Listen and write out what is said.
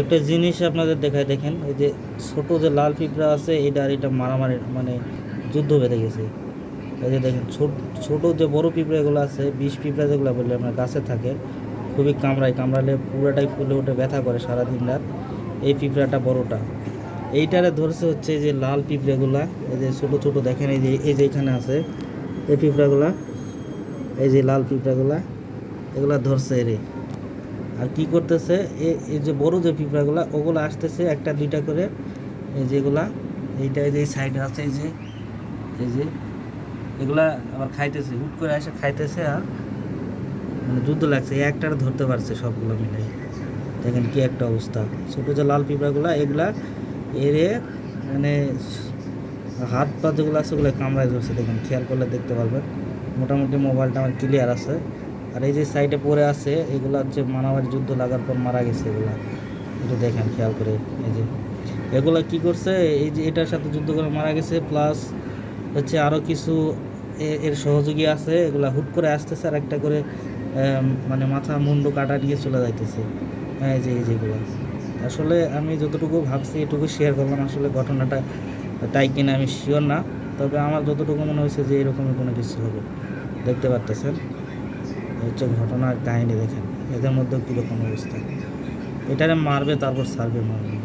একটা জিনিস আপনাদের দেখায় দেখেন, এই যে ছোট যে লাল পিঁপড়া আছে এটা আর এটা মারামারি মানে যুদ্ধ বেঁধে গেছে। এই যে দেখেন, ছোট যে বড় পিঁপড়াগুলো আছে, বিষ পিঁপড়া যেগুলো বললে আমরা গাছে থাকে, খুবই কামড়ায়, কামড়ালে পুরোটাই ফুলে উঠে ব্যথা করে সারাদিন রাত। এই পিঁপড়াটা বড়টা। এইটারে ধরছে হচ্ছে যে লাল পিঁপড়াগুলা, এই যে ছোট ছোট দেখেন, এই যে এই যে এখানে আছে, এই পিঁপড়াগুলা, এই যে লাল পিঁপড়াগুলা, এগুলা ধরছে এরে। আর কি করতেছে? এই যে বড় যে পিঁপড়াগুলা, ওগুলো আসতেছে একটা, দুইটা করে। এই যেগুলা, এইটা এই যে সাইডে আছে, এই যে এই যে, এগুলা আবার খাইতেছে, হুট করে এসে খাইতেছে আর মানে যুদ্ধ লাগছে। একটার ধরতে পারছে সবগুলো মিলে দেখেন কি একটা অবস্থা। ছোটো যে লাল পিঁপড়াগুলা, এগুলা এরে মানে হাত পা যেগুলো আছে, ওগুলো কামড়ায় ধরছে। দেখেন, খেয়াল করলে দেখতে পারবেন। মোটামুটি মোবাইলটা আমার ক্লিয়ার আছে। আর এই যে সাইডে পড়ে আছে, এগুলা হচ্ছে মারামারি যুদ্ধ লাগার পর মারা গেছে এগুলা। একটু দেখেন, খেয়াল করে। এই যে, এগুলা কি করছে? এই যে এটার সাথে যুদ্ধ করে মারা গেছে প্লাস হচ্ছে আরও কিছু এর সহযোগী আছে, এগুলা হুট করে আসতেছে আর একটা করে মানে মাথা মুন্ডু কাটা নিয়ে চলে যাইতেছে। হ্যাঁ যে, এই যেগুলো আসলে আমি যতটুকু ভাবছি, এটুকু শেয়ার করলাম। আসলে ঘটনাটা তাই কিনা আমি শিওর না, তবে আমার যতটুকু মনে হয়েছে যে এরকমই কোনো কিছু হবে। দেখতে পারতেছেন? হচ্ছে ঘটনার কাহিনী দেখেন। এদের মধ্যে কীরকম অবস্থা? এটারে মারবে তারপর সার্ভে মারবে।